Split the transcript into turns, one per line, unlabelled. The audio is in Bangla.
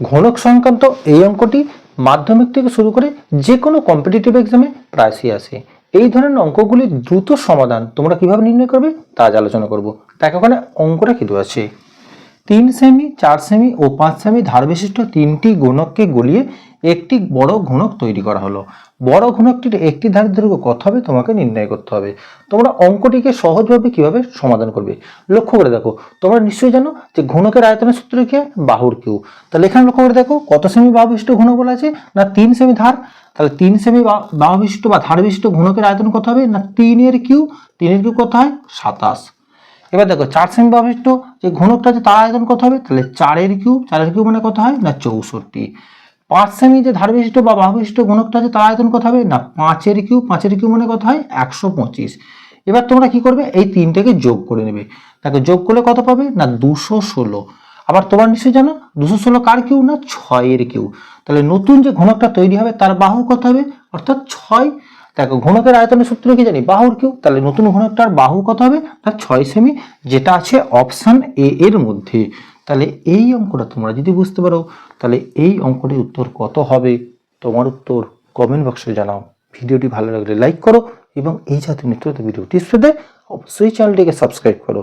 ঘনক সংক্রান্ত এই অঙ্কটি মাধ্যমিক থেকে শুরু করে যে কোনো কম্পিটিটিভ এক্সামে প্রায়শই আসে। এই ধরনের অঙ্কগুলির দ্রুত সমাধান তোমরা কীভাবে নির্ণয় করবে তা আজ আলোচনা করব। তাকে ওখানে অঙ্কটা কি আছে। তিন সেমি, চার সেমি ও পাঁচ সেমি ধার বিশিষ্ট তিনটি গুণককে গলিয়ে একটি বড় ঘনক তৈরি করা হলো। বড় ঘনকটির একটি ধারের দৈর্ঘ্য কত হবে তোমাকে নির্ণয় করতে হবে। তোমরা অঙ্কটিকে সহজভাবে কীভাবে সমাধান করবে? লক্ষ্য করে দেখো, তোমরা নিশ্চয়ই জানো যে ঘনকের আয়তনের সূত্র কি? বাহুর কিউ তাহলে এখানে লক্ষ্য করে দেখো, কত সেমি বাহু বিশিষ্ট ঘনক বলা আছে না তিন সেমি ধার? তাহলে তিন সেমি বাহু বিশিষ্ট বা ধার বিশিষ্ট ঘনকের আয়তন কত হবে? না তিনের কিউ তিনের কিউ কত হয়? সাতাশ। এবার দেখো, চার সেমি বাবিষ্ট যে ঘনকটা আছে তার আয়তন কত হবে? তাহলে চারের কিউ চারের কিউ মানে কত হয়? না চৌষট্টি। পাঁচ সেমি যে ধার বিশিষ্ট বা বাহু বিশিষ্ট ঘনকটা আছে তার আয়তন কত হবে? না পাঁচের কিউ পাঁচের কিউ মানে কত হয়? একশো পঁচিশ। এবার তোমরা কি করবে? এই তিনটাকে যোগ করে নেবে। তাকে যোগ করলে কত পাবে? না দুশো ষোলো। আবার তোমার নিশ্চয়ই জানো, দুশো ষোলো কার কিউ না ছয়ের কিউ তাহলে নতুন যে ঘনকটা তৈরি হবে, তার বাহু কত হবে? অর্থাৎ ছয়। দেখো ঘনকের আয়তনের সূত্র কি জানি? বাহুর কিউ তাহলে নতুন ঘনকটার বাহু কত হবে? তার ছয় সেমি, যেটা আছে অপশান এ এর মধ্যে। তাহলে এই অঙ্কটা তোমরা যদি বুঝতে পারো, তাহলে এই অঙ্কটির উত্তর কত হবে? তোমার উত্তর কমেন্ট বক্সে জানাও। ভিডিওটি ভালো লাগলে লাইক করো এবং এই জাতীয় নিত্য ভিডিওটি সাথে অবশ্যই চ্যানেলটিকে সাবস্ক্রাইব করো।